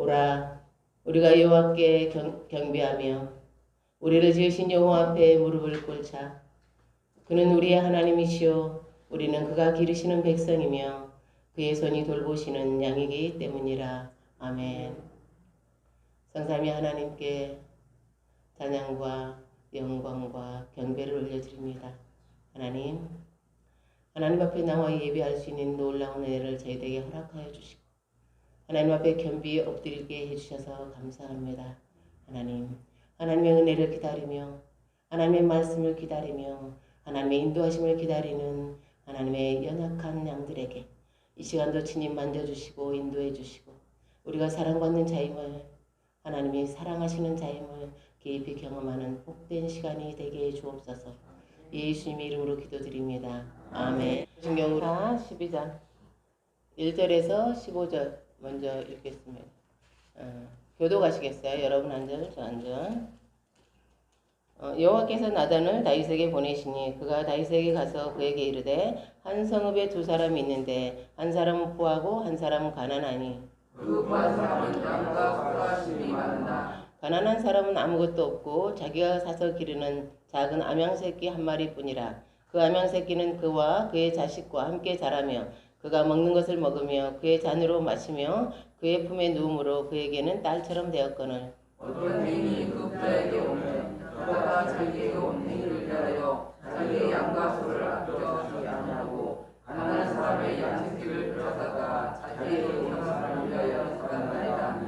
오라. 우리가 여호와께 경, 경배하며 우리를 지으신 여호와 앞에 무릎을 꿇자. 그는 우리의 하나님이시요 우리는 그가 기르시는 백성이며 그의 손이 돌보시는 양이기 때문이라. 아멘. 성삼위 하나님께 찬양과 영광과 경배를 올려드립니다. 하나님 하나님 앞에 나와 예배할 수 있는 놀라운 은혜를 저희에게 허락하여 주시고 하나님 앞에 겸비 엎드리게 해주셔서 감사합니다. 하나님, 하나님의 은혜를 기다리며 하나님의 말씀을 기다리며 하나님의 인도하심을 기다리는 하나님의 연약한 양들에게 이 시간도 주님 만져주시고 인도해 주시고 우리가 사랑받는 자임을 하나님이 사랑하시는 자임을 깊이 경험하는 복된 시간이 되게 해 주옵소서 예수님의 이름으로 기도드립니다. 아멘 신경으로 12장 1절에서 15절 먼저 읽겠습니다. 어, 교도 가시겠어요? 여러분 한 절, 저한 절. 어, 여호와께서 나단을 다윗에게 보내시니 그가 다윗에게 가서 그에게 이르되 한 성읍에 두 사람이 있는데 한 사람은 부하고 한 사람은 가난하니 그 부한 사람은 양과 소라심이 많다. 가난한 사람은 아무것도 없고 자기가 사서 기르는 작은 암양 새끼 한 마리뿐이라 그 암양 새끼는 그와 그의 자식과 함께 자라며 그가 먹는 것을 먹으며 그의 잔으로 마시며 그의 품에 누움으로 그에게는 딸처럼 되었거늘 어떤 개인이 그 부자에게 오면 그가 자기에게 온 행위를 위하여 자기의 양과 소를 아껴 주지 아니하고 가난한 사람의 뺏어다가 자기에게 온 사람을 위하여 살았나이다.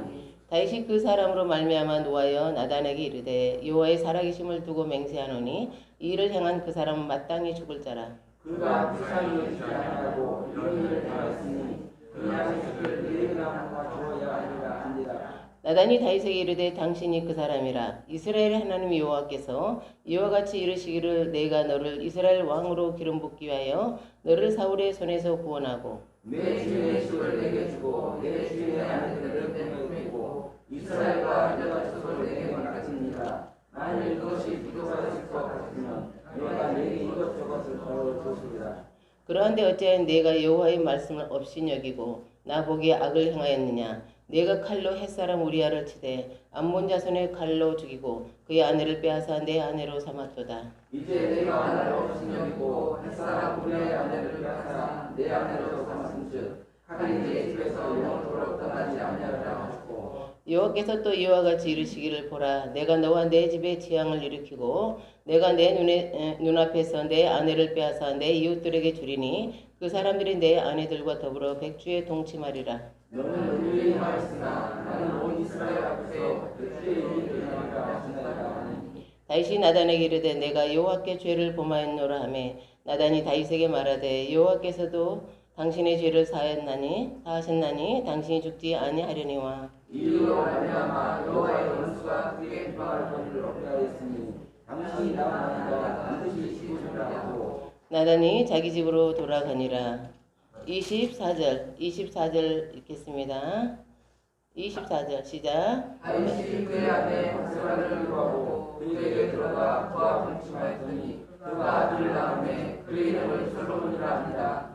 다윗이 그 사람으로 말미암아 노하여 나단에게 이르되 여호와의 살아계심을 두고 맹세하노니 이 일을 행한 그 사람은 마땅히 죽을 자라 그가 불쌍히 여기지 아니하고 이런 일을 행하였으니 그 양새끼를 네 나무가 주어야 하리라 한지라. 나단이 다윗에게 이르되 당신이 그 사람이라 이스라엘 하나님 여호와께서 이와 같이 이르시기를 내가 너를 이스라엘 왕으로 기름 붓기 위하여 너를 사울의 손에서 구원하고 내 주인의 집을 내게 주고 내 주인의 아내들을 내놓고 이스라엘과 여자 족속을 내게 맡겼습니다. 만일 그것이 부족하실 것 같으면 그러한데 어찌하여 내가 여호와의 말씀을 없이 여기고 나 보기에 악을 행하였느냐? 내가 칼로 햇사람 우리아를 치되 암몬 자손의 칼로 죽이고 그의 아내를 빼앗아 내 아내로 삼았도다. 이제 내가 하나를 없이 여기고 햇사람 우리의 아내를 빼앗아 내 아내로 삼았은즉 내 집에서 영원토록 떠나지 아니하리라. 하셨고 여호와께서 또 이와 같이 이르시기를 보라. 내가 너와 내 집에 재앙을 일으키고 내가 내 눈에 에, 눈앞에서 내 아내를 빼앗아 내 이웃들에게 주리니 그 사람들이 내 아내들과 더불어 백주에 동침하리라. 너는 우리의 말씀이나 나는 온 이스라엘 앞에서 하신다니까 다윗이 나단에게 이르되 내가 여호와께 죄를 범하였노라 하매 나단이 다윗에게 말하되 여호와께서도 당신의 죄를 사하였나니 사하셨나니 당신이 죽지 아니하려니와. 이로 말미암아 여호와의 원수가 그에게 얻게 하였으니 당신이 나만이가 반드시 하고. 나단이 자기 집으로 돌아가니라. 24절 24절 읽겠습니다. 24절 시작. 다윗이 그의 아내 박세라를 구하고 그에게 들어가 그와 동침하였더니 그가 아들을 낳음에 그의 이름을 솔로몬이라 합니다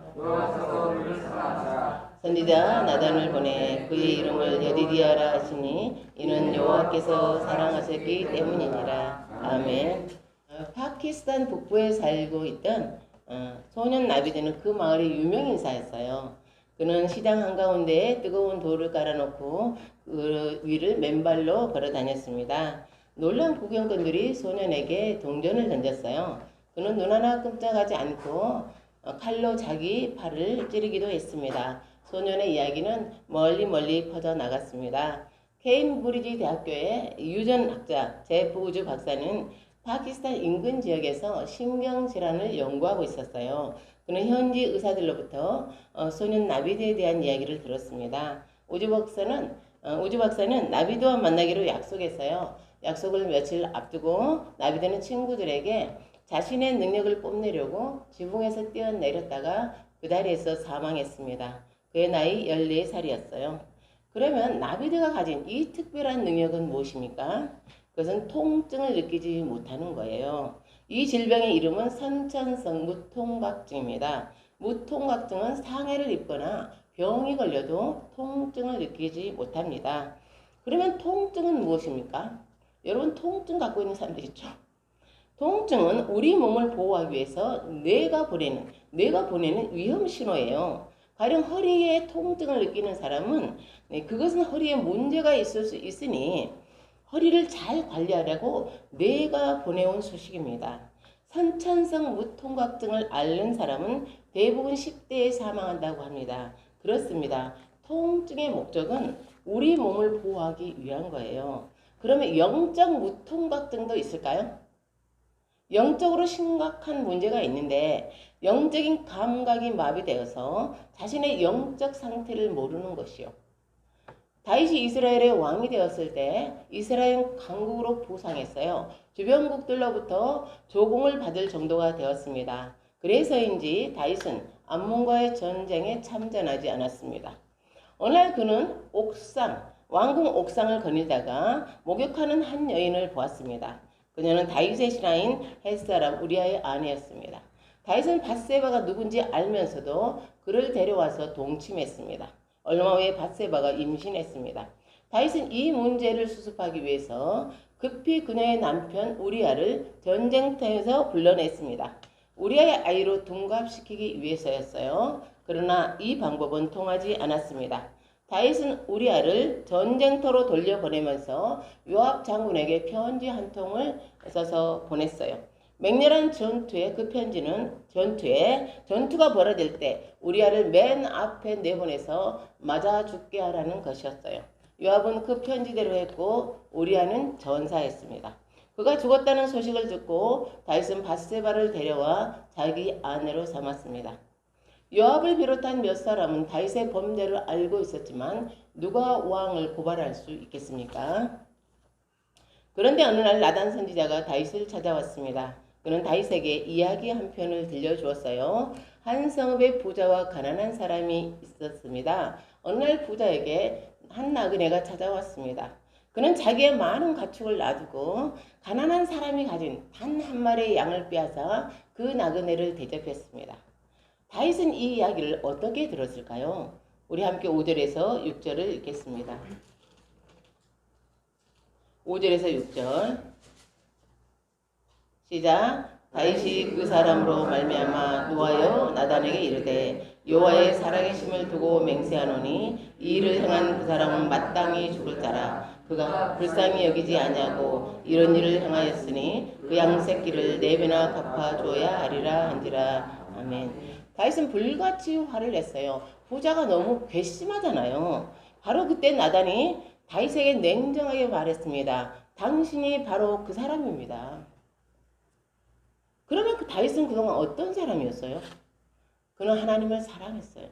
선지자 나단을 보내 그의 이름을 여디디아라 하시니 이는 여호와께서 사랑하셨기 때문이니라 아멘 어, 파키스탄 북부에 살고 있던 어, 소년 나비드는 그 마을의 유명 인사였어요. 그는 시장 한가운데에 뜨거운 돌을 깔아놓고 그 위를 맨발로 걸어 다녔습니다. 놀란 구경꾼들이 소년에게 동전을 던졌어요. 그는 눈 하나 끔찍하지 않고 어, 칼로 자기 팔을 찌르기도 했습니다. 소년의 이야기는 멀리 멀리 퍼져 나갔습니다. 케임브리지 대학교의 유전 학자 제프 우즈 박사는 파키스탄 인근 지역에서 신경질환을 연구하고 있었어요. 그는 현지 의사들로부터 어, 소년 나비드에 대한 이야기를 들었습니다. 우즈 박사는 어, 우즈 박사는 나비드와 만나기로 약속했어요. 약속을 며칠 앞두고 나비드는 친구들에게 자신의 능력을 뽐내려고 지붕에서 뛰어내렸다가 그 다리에서 사망했습니다. 그의 나이 14살이었어요. 그러면 나비드가 가진 이 특별한 능력은 무엇입니까? 그것은 통증을 느끼지 못하는 거예요. 이 질병의 이름은 선천성 무통각증입니다. 무통각증은 상해를 입거나 병이 걸려도 통증을 느끼지 못합니다. 그러면 통증은 무엇입니까? 여러분 통증 갖고 있는 사람들 있죠? 통증은 우리 몸을 보호하기 위해서 뇌가 보내는 뇌가 보내는 위험 신호예요. 가령 허리에 통증을 느끼는 사람은 네, 그것은 허리에 문제가 있을 수 있으니 허리를 잘 관리하라고 뇌가 보내온 소식입니다. 선천성 무통각증을 앓는 사람은 대부분 10대에 사망한다고 합니다. 그렇습니다. 통증의 목적은 우리 몸을 보호하기 위한 거예요. 그러면 영적 무통각증도 있을까요? 영적으로 심각한 문제가 있는데 영적인 감각이 마비되어서 자신의 영적 상태를 모르는 것이요. 다윗이 이스라엘의 왕이 되었을 때 이스라엘 강국으로 부상했어요. 주변국들로부터 조공을 받을 정도가 되었습니다. 그래서인지 다윗은 암몬과의 전쟁에 참전하지 않았습니다. 어느 날 그는 옥상, 왕궁 옥상을 거닐다가 목욕하는 한 여인을 보았습니다. 그녀는 다윗의 신하인 햇사람 우리아의 아내였습니다. 다윗은 바세바가 누군지 알면서도 그를 데려와서 동침했습니다. 얼마 후에 바세바가 임신했습니다. 다윗은 이 문제를 수습하기 위해서 급히 그녀의 남편 우리아를 전쟁터에서 불러냈습니다. 우리아의 아이로 둔갑시키기 위해서였어요. 그러나 이 방법은 통하지 않았습니다. 다윗은 우리아를 전쟁터로 돌려보내면서 요압 장군에게 편지 한 통을 써서 보냈어요. 맹렬한 전투에 그 편지는 전투에 전투가 벌어질 때 우리아를 맨 앞에 내보내서 맞아 죽게 하라는 것이었어요. 요압은 그 편지대로 했고 우리아는 전사했습니다. 그가 죽었다는 소식을 듣고 다윗은 바세바를 데려와 자기 아내로 삼았습니다. 요압을 비롯한 몇 사람은 다윗의 범죄를 알고 있었지만 누가 왕을 고발할 수 있겠습니까? 그런데 어느 날 나단 선지자가 다윗을 찾아왔습니다. 그는 다윗에게 이야기 한 편을 들려주었어요. 한 성읍의 부자와 가난한 사람이 있었습니다. 어느 날 부자에게 한 나그네가 찾아왔습니다. 그는 자기의 많은 가축을 놔두고 가난한 사람이 가진 단 한 마리의 양을 빼앗아 그 나그네를 대접했습니다. 다윗은 이 이야기를 어떻게 들었을까요? 우리 함께 5절에서 6절을 읽겠습니다. 5절에서 6절. 시작. 다윗이 그 사람으로 말미암아 노하여 나단에게 이르되 여호와의 살아계심을 두고 맹세하노니 이 일을 행한 그 사람은 마땅히 죽을 자라. 그가 불쌍히 여기지 아니하고 이런 일을 행하였으니 그 양새끼를 네 배나 갚아 줘야 하리라 한지라. 아멘 다윗은 불같이 화를 냈어요 부자가 너무 괘씸하잖아요 바로 그때 나단이 다윗에게 냉정하게 말했습니다 당신이 바로 그 사람입니다 그러면 그 다윗은 그동안 어떤 사람이었어요? 그는 하나님을 사랑했어요.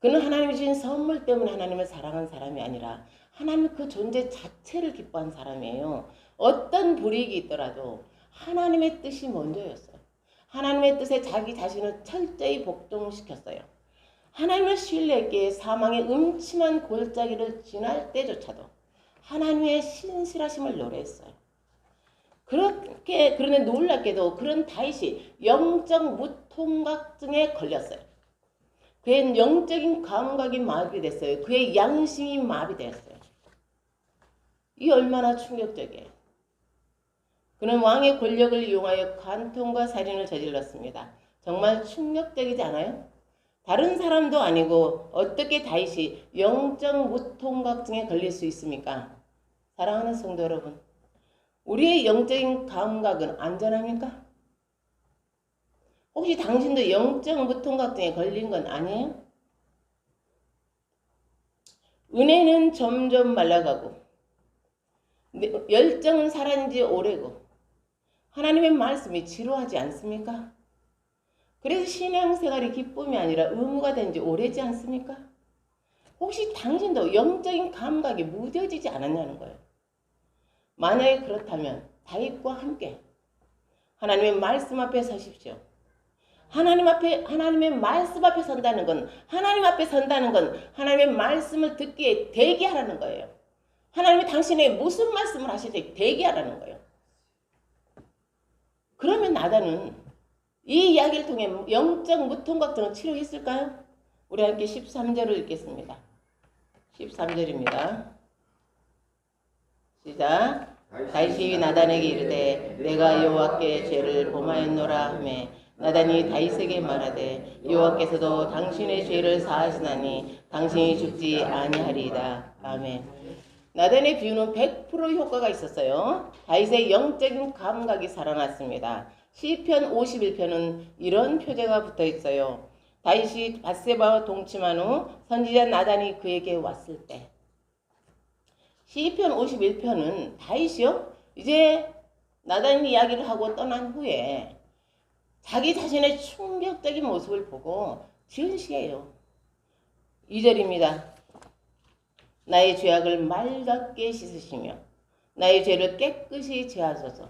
그는 하나님이 주신 선물 때문에 하나님을 사랑한 사람이 아니라 하나님 그 존재 자체를 기뻐한 사람이에요. 어떤 불이익이 있더라도 하나님의 뜻이 먼저였어요. 하나님의 뜻에 자기 자신을 철저히 복종시켰어요. 하나님을 신뢰했기에 사망의 음침한 골짜기를 지날 때조차도 하나님의 신실하심을 노래했어요. 그렇게 그러네 놀랍게도 그런 다윗이 영적 무통각증에 걸렸어요. 그의 영적인 감각이 마비됐어요. 그의 양심이 마비됐어요. 이 얼마나 충격적이에요. 그는 왕의 권력을 이용하여 간통과 살인을 저질렀습니다. 정말 충격적이지 않아요? 다른 사람도 아니고 어떻게 다윗이 영적 무통각증에 걸릴 수 있습니까? 사랑하는 성도 여러분, 우리의 영적인 감각은 안전합니까? 혹시 당신도 영적 무통각증에 걸린 건 아니에요? 은혜는 점점 말라가고 네, 열정은 살아난 지 오래고 하나님의 말씀이 지루하지 않습니까? 그래서 신앙생활이 기쁨이 아니라 의무가 된 지 오래지 않습니까? 혹시 당신도 영적인 감각이 무뎌지지 않았냐는 거예요. 만약에 그렇다면 다윗과 함께 하나님의 말씀 앞에 서십시오. 하나님 앞에 하나님의 말씀 앞에 선다는 건 하나님 앞에 선다는 건 하나님의 말씀을 듣기에 대기하라는 거예요. 하나님이 당신에게 무슨 말씀을 하실지 대기하라는 거예요. 그러면 나다는 이 이야기를 통해 영적 무통각증을 치료했을까요? 우리 함께 13절을 읽겠습니다. 13절입니다. 시작. 다윗이 나단에게 이르되 내가 여호와께 죄를 범하였노라 하매 나단이 다윗에게 말하되 여호와께서도 당신의 죄를 사하시나니 당신이 죽지 아니하리이다. 아멘. 나단의 비유는 100% 효과가 있었어요. 다윗의 영적인 감각이 살아났습니다. 시편 51편은 이런 표제가 붙어 있어요. 다윗이 바세바와 동침한 후 선지자 나단이 그에게 왔을 때 시편 51편은 다윗이요 이제 나단 이야기를 하고 떠난 후에 자기 자신의 충격적인 모습을 보고 지은 시예요. 2절입니다. 나의 죄악을 맑게 씻으시며 나의 죄를 깨끗이 제하소서.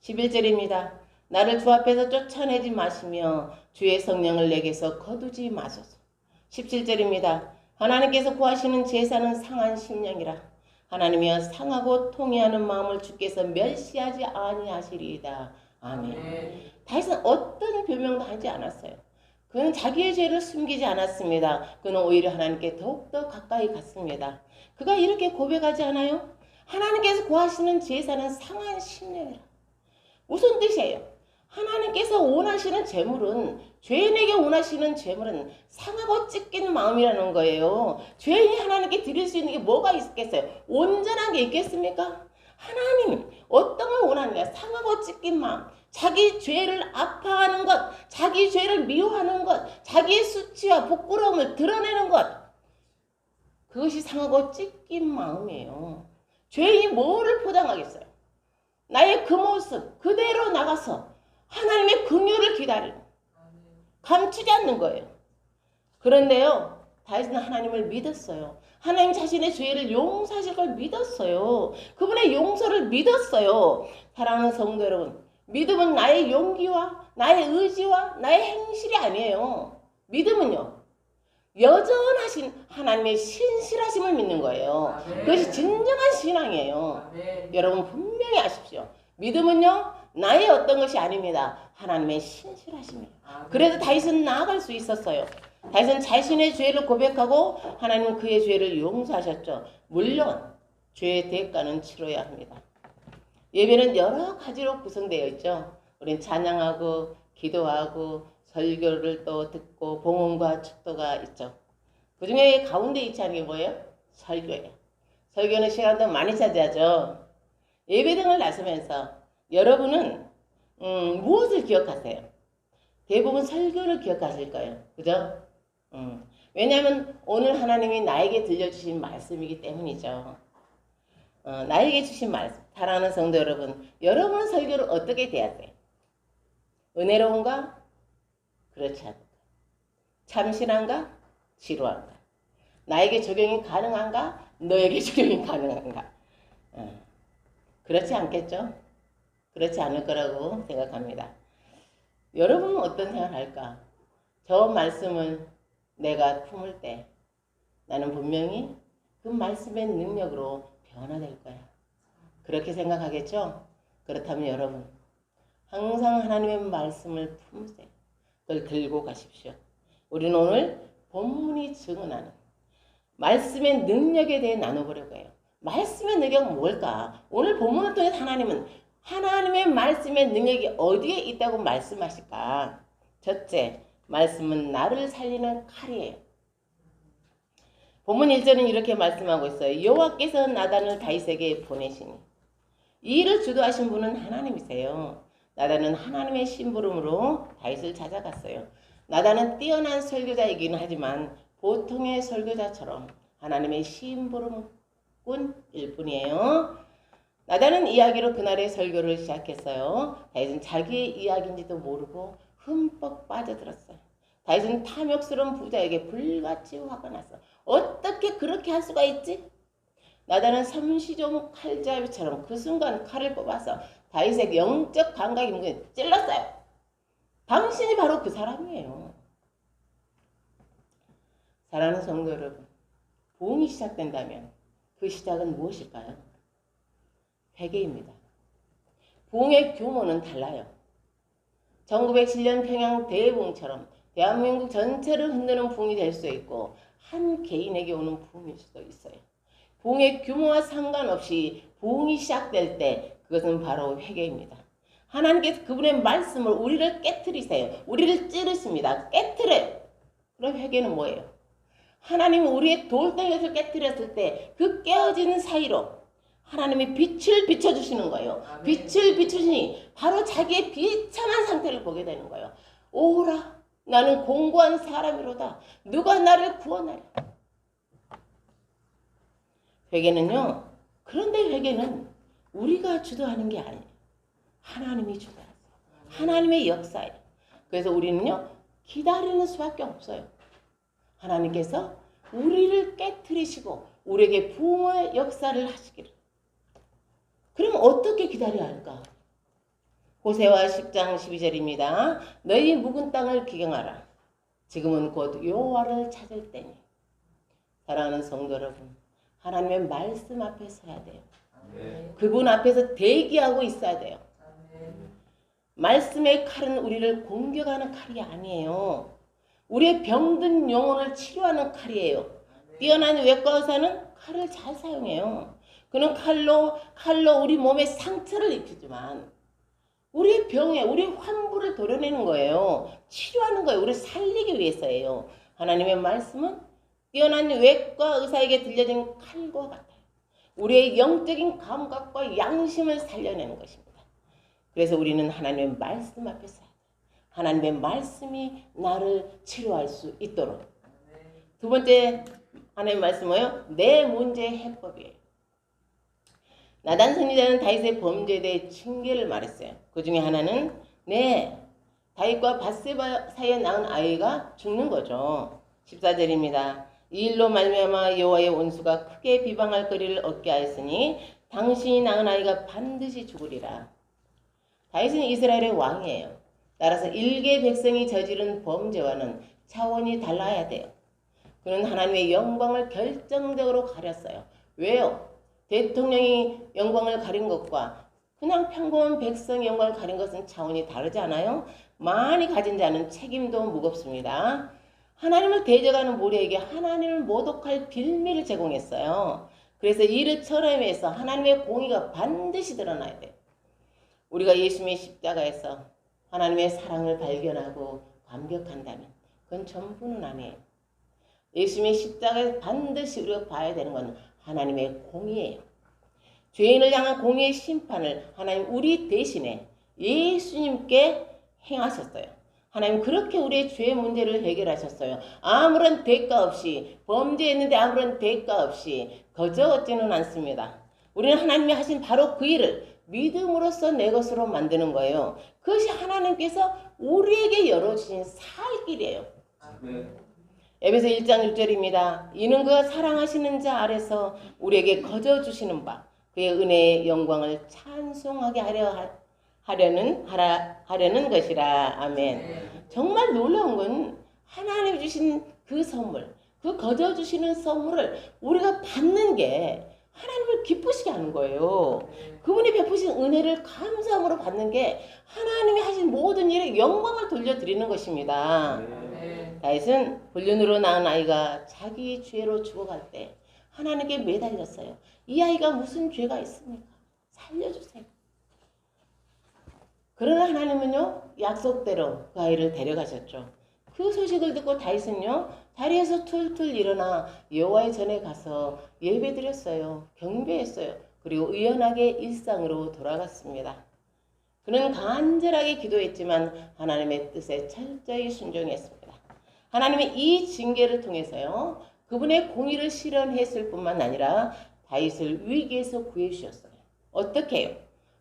11절입니다. 나를 주 앞에서 쫓아내지 마시며 주의 성령을 내게서 거두지 마소서. 17절입니다. 하나님께서 구하시는 제사는 상한 심령이라. 하나님이여 상하고 통해하는 마음을 주께서 멸시하지 아니하시리이다. 아멘. 다윗은 어떤 변명도 하지 않았어요. 그는 자기의 죄를 숨기지 않았습니다. 그는 오히려 하나님께 더욱더 가까이 갔습니다. 그가 이렇게 고백하지 않아요? 하나님께서 구하시는 제사는 상한 심령이라. 무슨 뜻이에요? 하나님께서 원하시는 재물은 죄인에게 원하시는 재물은 상하고 찢긴 마음이라는 거예요. 죄인이 하나님께 드릴 수 있는 게 뭐가 있겠어요? 온전한 게 있겠습니까? 하나님 어떤 걸 원하느냐? 상하고 찢긴 마음. 자기 죄를 아파하는 것, 자기 죄를 미워하는 것, 자기의 수치와 부끄러움을 드러내는 것. 그것이 상하고 찢긴 마음이에요. 죄인이 뭐를 포장하겠어요? 나의 그 모습 그대로 나가서 하나님의 긍휼을 기다리는 감추지 않는 거예요. 그런데요, 다윗은 하나님을 믿었어요. 하나님 자신의 죄를 용서하실 걸 믿었어요. 그분의 용서를 믿었어요. 사랑하는 성도 여러분, 믿음은 나의 용기와 나의 의지와 나의 행실이 아니에요. 믿음은요, 여전하신 하나님의 신실하심을 믿는 거예요. 아멘. 그것이 진정한 신앙이에요. 아멘. 여러분 분명히 아십시오. 믿음은요 나의 어떤 것이 아닙니다. 하나님의 신실하심이에요. 아멘. 그래서 다윗은 나아갈 수 있었어요. 다윗은 자신의 죄를 고백하고 하나님은 그의 죄를 용서하셨죠. 물론 죄의 대가는 치러야 합니다. 예배는 여러 가지로 구성되어 있죠. 우린 찬양하고 기도하고 설교를 또 듣고 봉헌과 축도가 있죠. 그 중에 가운데 있지 않은 게 뭐예요? 설교예요. 설교는 시간도 많이 차지하죠. 예배 등을 나서면서 여러분은 음, 무엇을 기억하세요? 대부분 설교를 기억하실 거예요. 그죠? 음. 왜냐하면 오늘 하나님이 나에게 들려주신 말씀이기 때문이죠. 어, 나에게 주신 말씀. 사랑하는 성도 여러분, 여러분은 설교를 어떻게 대하세요? 은혜로운가? 그렇지 않을까? 참신한가? 지루한가? 나에게 적용이 가능한가? 너에게 적용이 가능한가? 어, 그렇지 않겠죠? 그렇지 않을 거라고 생각합니다. 여러분은 어떤 생각할까? 저 말씀을 내가 품을 때 나는 분명히 그 말씀의 능력으로 변화될 거야. 그렇게 생각하겠죠? 그렇다면 여러분, 항상 하나님의 말씀을 품으세요. 그걸 들고 가십시오. 우리는 오늘 본문이 증언하는 말씀의 능력에 대해 나눠보려고 해요. 말씀의 능력은 뭘까? 오늘 본문을 통해 하나님은 하나님의 말씀의 능력이 어디에 있다고 말씀하실까? 첫째, 말씀은 나를 살리는 칼이에요. 본문 1절은 이렇게 말씀하고 있어요. 여호와께서 나단을 다윗에게 보내시니 이 일을 주도하신 분은 하나님이세요. 나단은 하나님의 심부름으로 다윗을 찾아갔어요. 나단은 뛰어난 설교자이긴 하지만 보통의 설교자처럼 하나님의 심부름꾼일 뿐이에요. 나다는 이야기로 그날의 설교를 시작했어요. 다윗은 자기의 이야기인지도 모르고 흠뻑 빠져들었어요. 다윗은 탐욕스러운 부자에게 불같이 화가 났어. 어떻게 그렇게 할 수가 있지? 나다는 삼시종 칼자비처럼 그 순간 칼을 뽑아서 다윗의 영적 감각이 문에 찔렀어요. 당신이 바로 그 사람이에요. 사랑하는 성도 여러분, 부흥이 시작된다면 그 시작은 무엇일까요? 회개입니다. 부흥의 규모는 달라요. 1907년 평양 대부흥처럼 대한민국 전체를 흔드는 부흥이 될 수 있고 한 개인에게 오는 부흥일 수도 있어요. 부흥의 규모와 상관없이 부흥이 시작될 때 그것은 바로 회개입니다. 하나님께서 그분의 말씀을 우리를 깨뜨리세요. 우리를 찌르십니다. 깨뜨려요. 그럼 회개는 뭐예요? 하나님이 우리의 돌덩이를 깨뜨렸을 때 그 깨어지는 사이로 하나님의 빛을 비춰주시는 거예요. 아멘. 빛을 비추시니 바로 자기의 비참한 상태를 보게 되는 거예요. 오라 나는 공고한 사람이로다. 누가 나를 구원하랴. 회개는요. 그런데 회개는 우리가 주도하는 게 아니에요. 하나님이 주도하세요. 하나님의 역사예요. 그래서 우리는요. 기다리는 수밖에 없어요. 하나님께서 우리를 깨뜨리시고 우리에게 부흥의 역사를 하시기를. 그럼 어떻게 기다려야 할까? 호세와 10장 12절입니다. 너희 묵은 땅을 기경하라. 지금은 곧 여호와를 찾을 때니. 사랑하는 성도 여러분, 하나님의 말씀 앞에 서야 돼요. 그분 앞에서 대기하고 있어야 돼요. 말씀의 칼은 우리를 공격하는 칼이 아니에요. 우리의 병든 영혼을 치료하는 칼이에요. 뛰어난 외과 의사는 칼을 잘 사용해요. 그는 칼로 칼로 우리 몸에 상처를 입히지만 우리 병에 우리 환부를 도려내는 거예요. 치료하는 거예요. 우리 살리기 위해서예요. 하나님의 말씀은 뛰어난 외과 의사에게 들려진 칼과 같아요. 우리의 영적인 감각과 양심을 살려내는 것입니다. 그래서 우리는 하나님의 말씀 앞에 서야 돼요. 하나님의 말씀이 나를 치료할 수 있도록. 두 번째 하나님의 말씀은요. 내 문제의 해법이에요. 나단 선지자는 다윗의 범죄에 대해 징계를 말했어요. 그 중에 하나는 네 다윗과 바세바 사이에 낳은 아이가 죽는 거죠. 14절입니다. 이 일로 말미암아 여호와의 원수가 크게 비방할 거리를 얻게 하였으니 당신이 낳은 아이가 반드시 죽으리라. 다윗은 이스라엘의 왕이에요. 따라서 일개 백성이 저지른 범죄와는 차원이 달라야 돼요. 그는 하나님의 영광을 결정적으로 가렸어요. 왜요? 대통령이 영광을 가린 것과 그냥 평범한 백성의 영광을 가린 것은 차원이 다르지 않아요? 많이 가진 자는 책임도 무겁습니다. 하나님을 대적하는 무리에게 하나님을 모독할 빌미를 제공했어요. 그래서 이를 철회해서 하나님의 공의가 반드시 드러나야 돼요. 우리가 예수님의 십자가에서 하나님의 사랑을 발견하고 감격한다면 그건 전부는 아니에요. 예수님의 십자가에서 반드시 우리가 봐야 되는 건 하나님의 공의예요. 죄인을 향한 공의의 심판을 하나님 우리 대신에 예수님께 행하셨어요. 하나님 그렇게 우리의 죄 문제를 해결하셨어요. 아무런 대가 없이 범죄했는데 아무런 대가 없이 거저 얻지는 않습니다. 우리는 하나님이 하신 바로 그 일을 믿음으로써 내 것으로 만드는 거예요. 그것이 하나님께서 우리에게 열어주신 살 길이에요. 에베소 1장 6절입니다. 이는 그가 사랑하시는 자 아래서 우리에게 거저 주시는 바 그의 은혜의 영광을 찬송하게 하려 하- 하려는 하라 하려는 것이라. 아멘. 정말 놀라운 건 하나님 주신 그 선물, 그 거저 주시는 선물을 우리가 받는 게 하나님을 기쁘시게 하는 거예요. 그분이 베푸신 은혜를 감사함으로 받는 게 하나님이 하신 모든 일에 영광을 돌려드리는 것입니다. 아멘. 다윗은 불륜으로 낳은 아이가 자기 죄로 죽어갈 때 하나님께 매달렸어요. 이 아이가 무슨 죄가 있습니까? 살려주세요. 그러나 하나님은요 약속대로 그 아이를 데려가셨죠. 그 소식을 듣고 다윗은요 자리에서 툴툴 일어나 여호와의 전에 가서 예배드렸어요. 경배했어요. 그리고 의연하게 일상으로 돌아갔습니다. 그는 간절하게 기도했지만 하나님의 뜻에 철저히 순종했습니다. 하나님의 이 징계를 통해서요 그분의 공의를 실현했을 뿐만 아니라 다윗을 위기에서 구해 주셨어요. 어떻게 해요?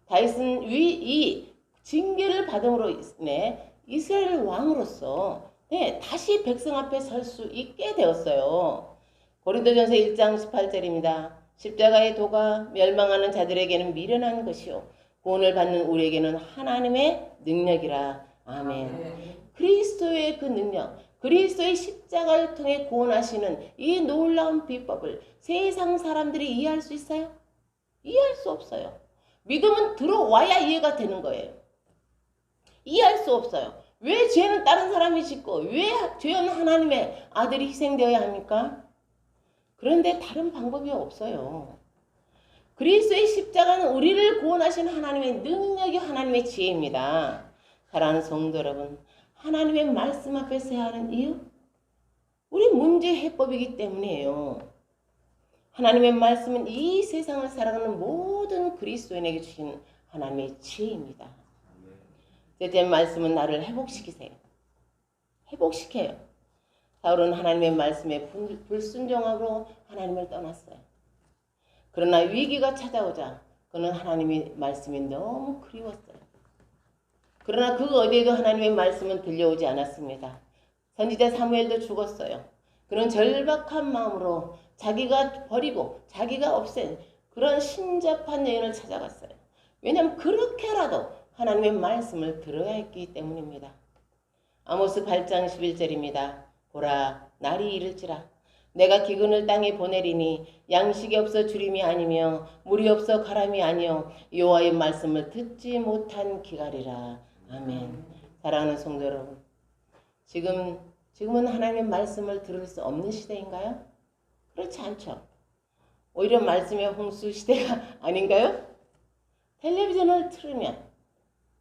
다윗은 위, 이 징계를 받음으로 인해 이스라엘 왕으로서 네, 다시 백성 앞에 설 수 있게 되었어요. 고린도전서 1장 18절입니다. 십자가의 도가 멸망하는 자들에게는 미련한 것이요 구원을 받는 우리에게는 하나님의 능력이라. 아멘. 그리스도의 그 능력, 그리스도의 십자가를 통해 구원하시는 이 놀라운 비법을 세상 사람들이 이해할 수 있어요? 이해할 수 없어요. 믿음은 들어와야 이해가 되는 거예요. 이해할 수 없어요. 왜 죄는 다른 사람이 짓고 왜 죄는 하나님의 아들이 희생되어야 합니까? 그런데 다른 방법이 없어요. 그리스도의 십자가는 우리를 구원하신 하나님의 능력이 하나님의 지혜입니다. 사랑하는 성도 여러분, 하나님의 말씀 앞에 서야 하는 이유? 우리 문제 해법이기 때문이에요. 하나님의 말씀은 이 세상을 살아가는 모든 그리스도인에게 주신 하나님의 지혜입니다. 셋째 말씀은 나를 회복시키세요. 회복시켜요. 사울은 하나님의 말씀에 불- 불순종하고 하나님을 떠났어요. 그러나 위기가 찾아오자 그는 하나님의 말씀이 너무 그리웠어요. 그러나 그 어디에도 하나님의 말씀은 들려오지 않았습니다. 선지자 사무엘도 죽었어요. 그런 절박한 마음으로 자기가 버리고 자기가 없앤 그런 신잡한 여인을 찾아갔어요. 왜냐하면 그렇게라도 하나님의 말씀을 들어야 했기 때문입니다. 아모스 8장 11절입니다. 보라 날이 이를지라 내가 기근을 땅에 보내리니 양식이 없어 주림이 아니며 물이 없어 가람이 아니요 여호와의 말씀을 듣지 못한 기갈이라. 아멘. 사랑하는 성도 여러분. 지금 지금은 하나님의 말씀을 들을 수 없는 시대인가요? 그렇지 않죠. 오히려 말씀의 홍수 시대가 아닌가요? 텔레비전을 틀으면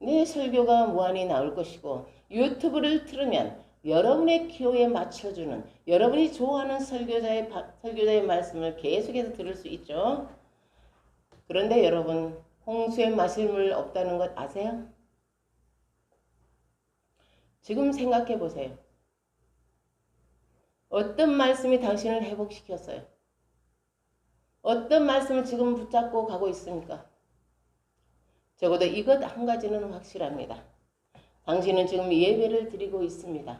내 설교가 무한히 나올 것이고 유튜브를 틀으면 여러분의 기호에 맞춰주는 여러분이 좋아하는 설교자의 바- 설교자의 말씀을 계속해서 들을 수 있죠. 그런데 여러분 홍수에 마실 물 없다는 것 아세요? 지금 생각해 보세요. 어떤 말씀이 당신을 회복시켰어요? 어떤 말씀을 지금 붙잡고 가고 있습니까? 적어도 이것 한 가지는 확실합니다. 당신은 지금 예배를 드리고 있습니다.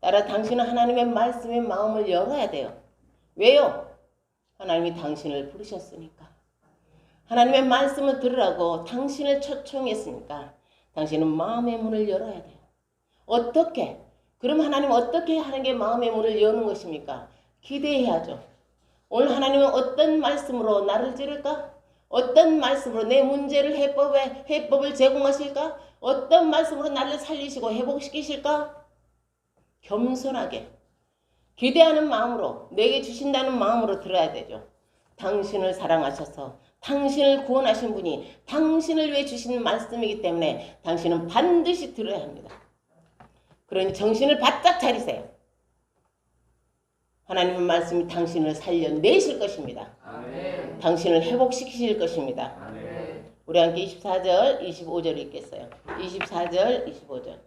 따라 당신은 하나님의 말씀에 마음을 열어야 돼요. 왜요? 하나님이 당신을 부르셨으니까. 하나님의 말씀을 들으라고 당신을 초청했으니까 당신은 마음의 문을 열어야 돼요. 어떻게? 그럼 하나님 어떻게 하는 게 마음의 문을 여는 것입니까? 기대해야죠. 오늘 하나님은 어떤 말씀으로 나를 찌를까? 어떤 말씀으로 내 문제를 해법에 해법을 제공하실까? 어떤 말씀으로 나를 살리시고 회복시키실까? 겸손하게 기대하는 마음으로 내게 주신다는 마음으로 들어야 되죠. 당신을 사랑하셔서 당신을 구원하신 분이 당신을 위해 주신 말씀이기 때문에 당신은 반드시 들어야 합니다. 그러니 정신을 바짝 차리세요. 하나님의 말씀이 당신을 살려내실 것입니다. 아멘. 당신을 회복시키실 것입니다. 아멘. 우리 함께 24절, 25절 읽겠어요. 24절, 25절.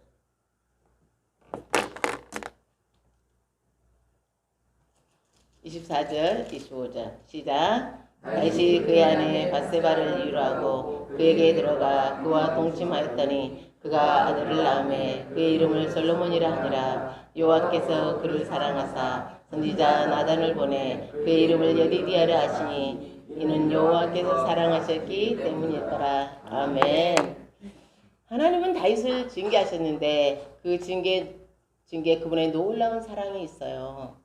(24절) (25절) 시작 다시 그의 아내 바세바를 이유하고 그에게 들어가 그와 동침하였더니 그가 아들을 낳음에 그의 이름을 솔로몬이라 하니라 여호와께서 그를 사랑하사 선지자 나단을 보내 그의 이름을 여디디아라 하시니 이는 여호와께서 사랑하셨기 때문일 거라 아멘 하나님은 다윗을 징계하셨는데 그 징계 징계 그분의 놀라운 사랑이 있어요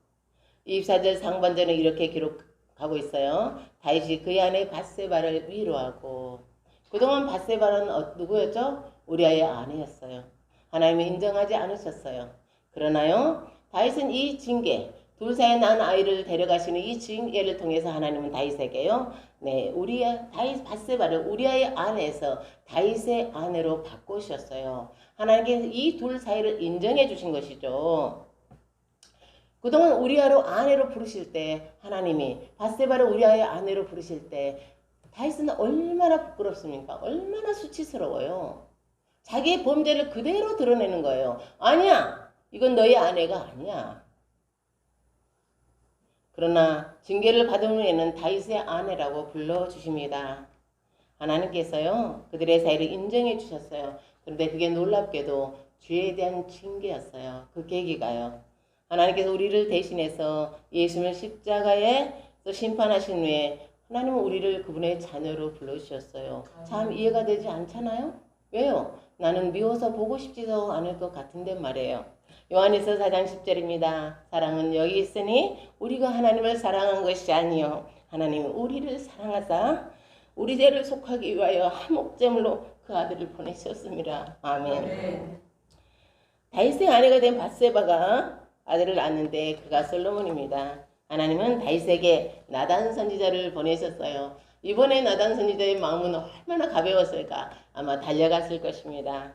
24절 상반절은 이렇게 기록하고 있어요. 다윗이 그의 아내 바세바를 위로하고 그동안 바세바는 어, 누구였죠? 우리아의 아내였어요. 하나님이 인정하지 않으셨어요. 그러나요? 다윗은 이 징계 둘 사이에 난 아이를 데려가시는 이 징계를 통해서 하나님은 다윗에게요. 네, 우리아 다윗 바세바를 우리아의 아내에서 다윗의 아내로 바꾸셨어요. 하나님께 이 둘 사이를 인정해 주신 것이죠. 그동안 우리아로 아내로 부르실 때 하나님이 바세바를 우리아의 아내로 부르실 때 다윗은 얼마나 부끄럽습니까? 얼마나 수치스러워요. 자기의 범죄를 그대로 드러내는 거예요. 아니야. 이건 너의 아내가 아니야. 그러나 징계를 받은 후에는 다윗의 아내라고 불러주십니다. 하나님께서요 그들의 사이를 인정해 주셨어요. 그런데 그게 놀랍게도 죄에 대한 징계였어요. 그 계기가요. 하나님께서 우리를 대신해서 예수님을 십자가에서 심판하신 후에 하나님은 우리를 그분의 자녀로 불러주셨어요. 참 이해가 되지 않잖아요? 왜요? 나는 미워서 보고 싶지도 않을 것 같은데 말이에요. 요한에서 4장 10절입니다. 사랑은 여기 있으니 우리가 하나님을 사랑한 것이 아니요 하나님은 우리를 사랑하사 우리 죄를 속하기 위하여 한 목제물로 그 아들을 보내셨습니다. 아멘. 아멘. 다윗의 아내가 된 바세바가 아들을 낳는데 그가 솔로몬입니다. 하나님은 다윗에게 나단 선지자를 보내셨어요. 이번에 나단 선지자의 마음은 얼마나 가벼웠을까? 아마 달려갔을 것입니다.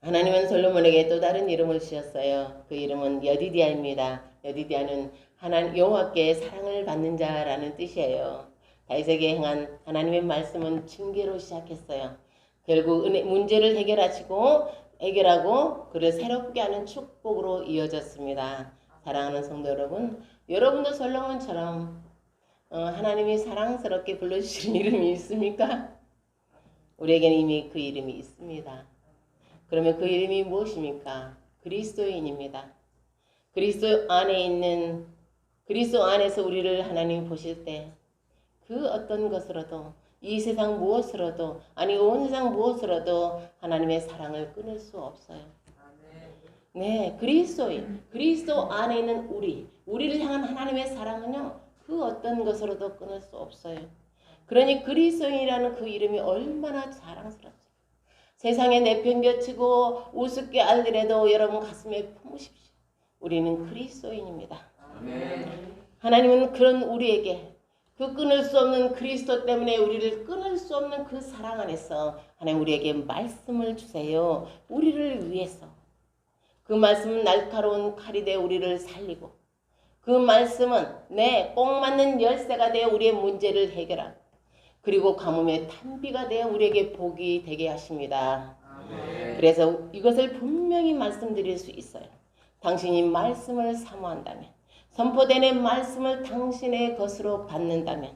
하나님은 솔로몬에게 또 다른 이름을 주셨어요. 그 이름은 여디디아입니다. 여디디아는 하나님 여호와께 사랑을 받는 자라는 뜻이에요. 다윗에게 행한 하나님의 말씀은 징계로 시작했어요. 결국 은혜, 문제를 해결하시고 해결하고 그를 새롭게 하는 축복으로 이어졌습니다. 사랑하는 성도 여러분, 여러분도 솔로몬처럼 어, 하나님이 사랑스럽게 불러주시는 이름이 있습니까? 우리에게는 이미 그 이름이 있습니다. 그러면 그 이름이 무엇입니까? 그리스도인입니다. 그리스도 안에 있는 그리스도 안에서 우리를 하나님이 보실 때 그 어떤 것으로도 이 세상 무엇으로도 아니 온 세상 무엇으로도 하나님의 사랑을 끊을 수 없어요. 네, 그리스도인, 그리스도 안에 있는 우리, 우리를 향한 하나님의 사랑은요, 그 어떤 것으로도 끊을 수 없어요. 그러니 그리스도인이라는 그 이름이 얼마나 자랑스럽죠. 세상에 내팽겨치고 우습게 알더라도 여러분 가슴에 품으십시오. 우리는 그리스도인입니다. 아멘. 하나님은 그런 우리에게 그 끊을 수 없는 그리스도 때문에 우리를 끊을 수 없는 그 사랑 안에서 하나님 우리에게 말씀을 주세요. 우리를 위해서. 그 말씀은 날카로운 칼이 되어 우리를 살리고 그 말씀은 내꼭 맞는 열쇠가 되어 우리의 문제를 해결하고 그리고 가뭄의 탄비가 되어 우리에게 복이 되게 하십니다. 아멘. 그래서 이것을 분명히 말씀드릴 수 있어요. 당신이 말씀을 사모한다면, 선포되는 말씀을 당신의 것으로 받는다면,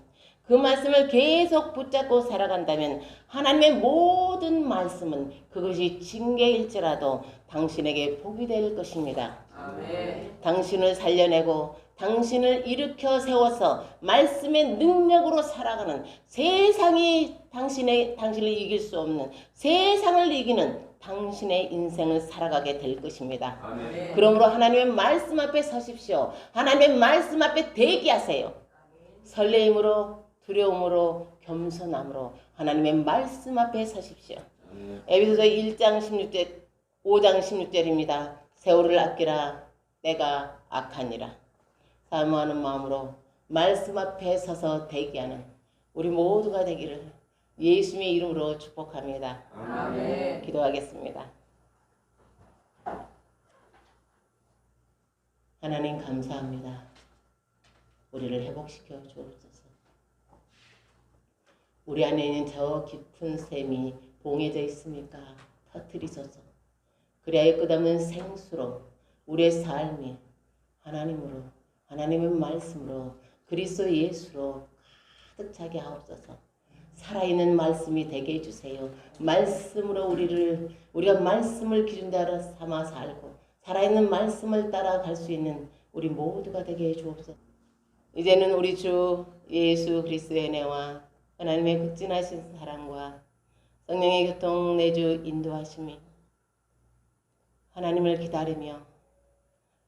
그 말씀을 계속 붙잡고 살아간다면, 하나님의 모든 말씀은 그것이 징계일지라도 당신에게 복이 될 것입니다. 아멘. 당신을 살려내고 당신을 일으켜 세워서 말씀의 능력으로 살아가는 세상이 당신의 당신을 이길 수 없는 세상을 이기는 당신의 인생을 살아가게 될 것입니다. 아멘. 그러므로 하나님의 말씀 앞에 서십시오. 하나님의 말씀 앞에 대기하세요. 설레임으로 두려움으로 겸손함으로 하나님의 말씀 앞에 서십시오. 에베소서 1장 16절 5장 16절입니다. 세월을 아끼라 내가 악하니라. 사모하는 마음으로 말씀 앞에 서서 대기하는 우리 모두가 되기를 예수님의 이름으로 축복합니다. 아멘. 기도하겠습니다. 하나님 감사합니다. 우리를 회복시켜 주옵소서. 우리 안에 있는 저 깊은 샘이 봉해져 있습니까? 터뜨리소서. 그래야 끝없는 생수로 우리의 삶이 하나님으로 하나님의 말씀으로 그리스도 예수로 가득 차게 하옵소서. 살아있는 말씀이 되게 해주세요. 말씀으로 우리를 우리가 말씀을 기준대로 삼아 살고 살아있는 말씀을 따라갈 수 있는 우리 모두가 되게 해주옵소서. 이제는 우리 주 예수 그리스도의 은혜와 하나님의 극진하신 사랑과 성령의 교통 내주 인도하심이 하나님을 기다리며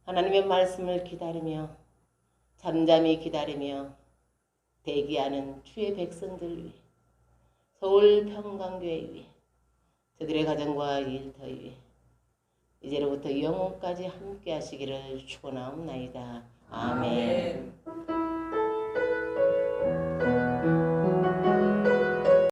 하나님의 말씀을 기다리며 잠잠히 기다리며 대기하는 주의 백성들 위해 서울 평강교회 위해 저들의 가정과 일터 위해 이제로부터 영원까지 함께 하시기를 축원하옵나이다. 아멘. 아멘.